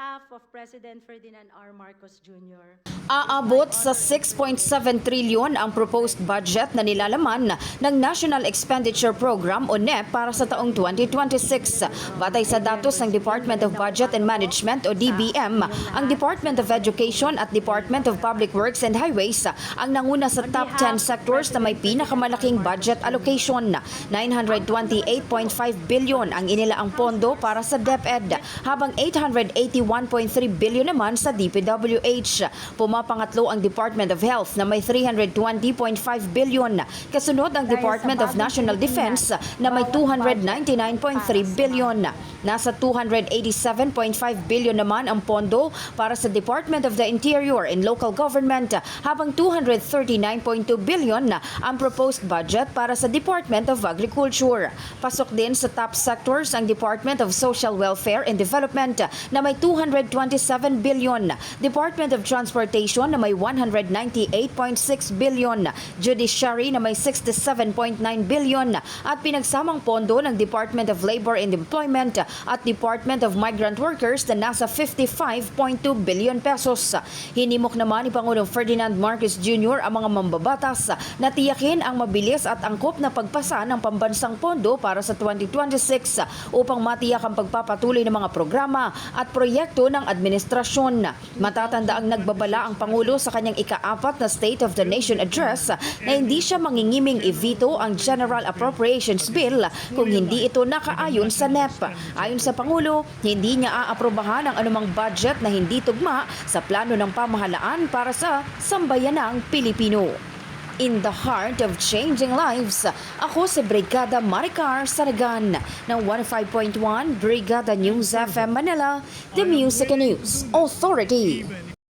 behalf of President Ferdinand R. Marcos Jr. Aabot sa 6.7 trilyon ang proposed budget na nilalaman ng National Expenditure Program o NEP para sa taong 2026. Batay sa datos ng Department of Budget and Management o DBM, ang Department of Education at Department of Public Works and Highways ang nanguna sa top 10 sectors na may pinakamalaking budget allocation. 928.5 billion ang inilaang pondo para sa DepEd, habang 881.3 billion naman sa DPWH. Pumapangatlo ang Department of Health na may 320.5 billion. Kasunod ang Department of National Defense na may 299.3 billion. Nasa 287.5 billion naman ang pondo para sa Department of the Interior and Local Government habang 239.2 billion ang proposed budget para sa Department of Agriculture. Pasok din sa top sectors ang Department of Social Welfare and Development na may 227 billion, Department of Transportation na may 198.6 billion, Judiciary na may 67.9 billion at pinagsamang pondo ng Department of Labor and Employment at Department of Migrant Workers na nasa 55.2 billion pesos. Hinimok naman ni Pangulong Ferdinand Marcos Jr. ang mga mambabatas na tiyakin ang mabilis at angkop na pagpasa ng pambansang pondo para sa 2026 upang matiyak ang pagpapatuloy ng mga programa at proyekto ng administrasyon. Matatanda ang nagbabala ang Pangulo sa kanyang ikaapat na State of the Nation Address na hindi siya mangingiming i-veto ang General Appropriations Bill kung hindi ito nakaayon sa NEP. Ayon sa Pangulo, hindi niya aaprobahan ang anumang budget na hindi tugma sa plano ng pamahalaan para sa sambayanang Pilipino. In the heart of changing lives, ako si Brigada Maricar Saragan ng 15.1 Brigada News FM Manila, the Music and News Authority.